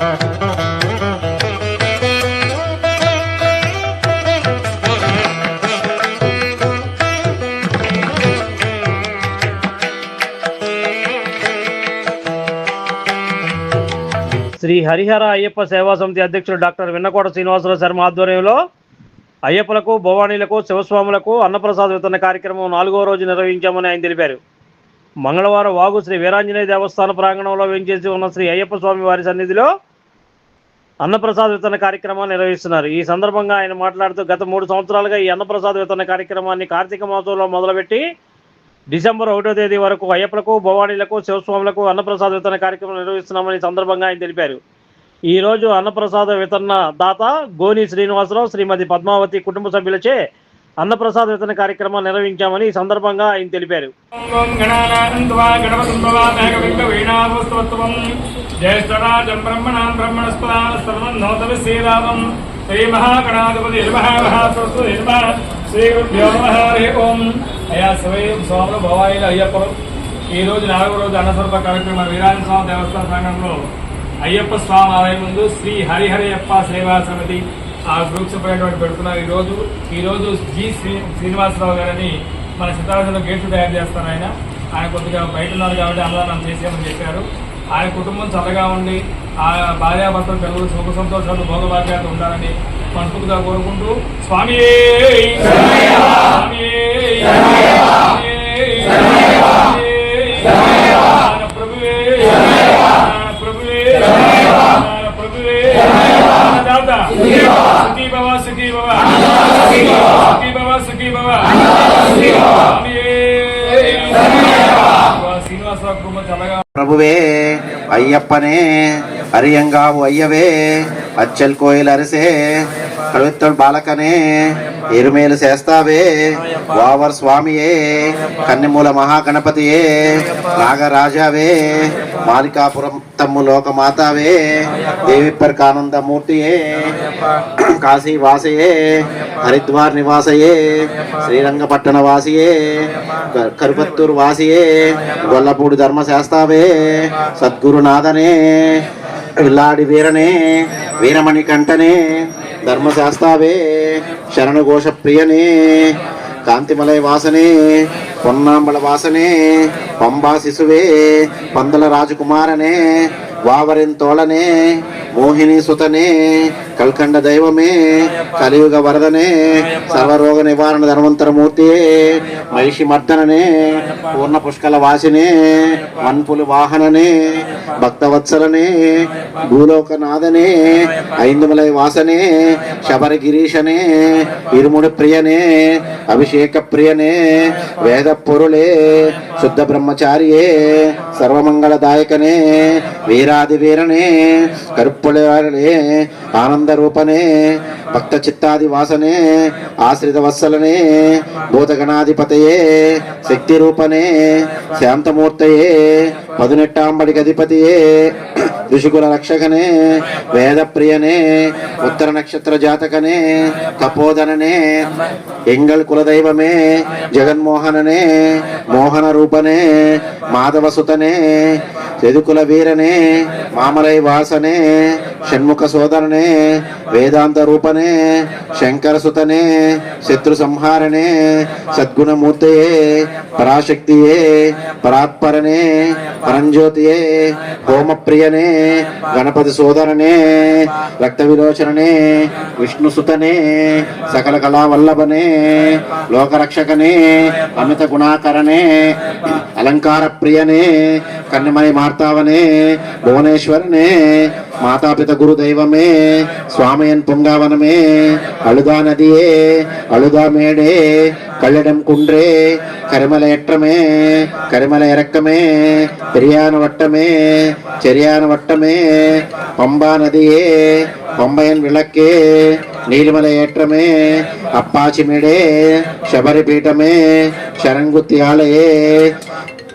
శ్రీ హరిహర అయ్యప్ప సేవా సమితి అధ్యక్షుడు డాక్టర్ విన్నకోట శ్రీనివాసరావు శర్మ ఆధ్వర్యంలో అయ్యప్పలకు భవానీలకు శివస్వాములకు అన్నప్రసాద వితరణ కార్యక్రమం నాలుగో రోజు నిర్వహించామని ఆయన తెలిపారు. మంగళవారం వాగు శ్రీ వీరాంజనేయ దేవస్థాన ప్రాంగణంలో వేంచేసి ఉన్న శ్రీ అయ్యప్ప స్వామి వారి సన్నిధిలో అన్నప్రసాద్ వితరణ కార్యక్రమాన్ని నిర్వహిస్తున్నారు. ఈ సందర్భంగా ఆయన మాట్లాడుతూ గత మూడు సంవత్సరాలుగా ఈ అన్నప్రసాద్ వితరణ కార్యక్రమాన్ని కార్తీక మాసంలో మొదలుపెట్టి డిసెంబర్ ఒకటో తేదీ వరకు అయ్యప్పలకు భవానీలకు శివస్వాములకు అన్నప్రసాద వితరణ కార్యక్రమం నిర్వహిస్తున్నామని సందర్భంగా ఆయన తెలిపారు. ఈ రోజు అన్నప్రసాద వితరణ దాత గోని శ్రీనివాసరావు శ్రీమతి పద్మావతి కుటుంబ సభ్యులచే అన్నప్రసాద వితరణ కార్యక్రమం నిర్వహించామని ఈ సందర్భంగా ఆయన తెలిపారు. ఓం గణానానంద్వా గణపతుంబవా మేఘవింగ వీణావస్తవత్వం జ్యేష్ఠరాజం శ్రీరామం. శ్రీ మహాగణాధిపతి మహామహాసరస్వతి శ్రీ గురుభ్యో హరి ఓం. అయ్యా శివయ్య స్వాములు భవాయిలు అయ్యప్ప. ఈ రోజు నాలుగో రోజు అన్నస్వరూప కార్యక్రమం వీరాజ స్వామి దేవస్థాన సంఘంలో అయ్యప్ప స్వామి ఆలయం ముందు శ్రీ హరిహరయ్యప్ప సేవా సమితి ఆ గ్రూప్స్ పైనటువంటి పెడుతున్నారు ఈరోజు ఈరోజు జి శ్రీ శ్రీనివాసరావు గారని మన సిద్ధార్థంలో గేట్లు తయారు చేస్తారు ఆయన. ఆయన కొద్దిగా బయట ఉన్నారు కాబట్టి అన్నదానం చేసామని చెప్పారు. ఆయన కుటుంబం చల్లగా ఉండి ఆ భార్యాభర్తలు పిల్లలు సుఖ సంతోషాలు భోగభాగ్యాలు ఉండాలని మనస్ఫూర్తిగా కోరుకుంటూ స్వామి స్వామి ప్రభువే ప్రభువే ప్రభువే దాదా సుఖీ భవ. సుఖీ భవ ప్రభువే అయ్యప్పనే అరియంగావు అయ్యవే. అచ్చల్ కోయిల్ అరిసే కవిత్తుడు బాలకనే ఎరుమేలు చేస్తావే వావర్ స్వామియే కన్నెమూల మహాగణపతియే నాగరాజావే మాలికాపురం తమ్ము లోకమాతావే దేవి ప్రకానందమూర్తియే కాశీ వాసయే హరిద్వార్ నివాసయే శ్రీరంగపట్టణ వాసియే కరుపత్తూరు వాసియే గొల్లపూడి ధర్మ చేస్తావే సద్గురునాథనే విల్లాడి వీరనే వీరమణి కంటనే ధర్మశాస్త్రావే శరణఘోష ప్రియనే కాంతిమలయ వాసనే పొన్నాంబళ వాసనే పంబా శిశువే పందల రాజకుమారనే వావరిన్ తోళనే మోహిని సుతనే కల్కండ దైవమే కలియుగ వరదనే సర్వరోగ నివారణ ధర్మంతరమూర్తియే మహిషి మర్దననే పూర్ణ పుష్కల వాసినే వన్పులు వాహననే భక్తవత్సలనే భూలోకనాథనే ఐందుమలై వాసనే శబరి గిరీశనే ఇరుముడి ప్రియనే అభిషేక ప్రియనే వేద పొరులే శుద్ధ బ్రహ్మచారియే సర్వమంగళదాయకనే వీరాది వీరనే కరుప్పులే ఆనంద రూపనే భక్త చిత్తాది వాసనే ఆశ్రిత వత్సలనే భూతగణాధిపతయే శక్తి రూపనే శాంతమూర్తయే పదునెట్టాంబడికి అధిపతియే ఋషికుల రక్షకనే వేద ప్రియనే ఉత్తర నక్షత్ర జాతకనే కపోదననే ఎంగల్ కులదైవమే జగన్మోహననే మోహన రూపనే మాధవసుతనే యదుకుల వీరనే మామలై వాసనే షణ్ముఖ సోదరనే వేదాంత రూపనే శంకర సుతనే శత్రు సంహారణే సద్గుణమూర్తయే పరాశక్తియే పరాత్పరనే పరంజ్యోతియే హోమప్రియనే గణపతి సోదరనే రక్త విలోచననే విష్ణుసుతనే సకల కళావల్లభనే లోకరక్షకనే అమిత గుణాకరనే అలంకార ప్రియనే కన్నమణి మార్తావనే భువనేశ్వరనే మాతాపిత గురు దైవమే స్వామయన్ పొంగావనమే అలుదా నదియే అలుదా మేడే கள்ளடம் குன்றே கருமல எற்றமே கருமல இறக்கமே பெரியான வட்டமே சரியான வட்டமே பம்பா நதியே பம்பையன் விளக்கே நீர்மலை ஏற்றமே அப்பாச்சிமிடே சபரி பீட்டமே சரண்குத்தி ஆலையே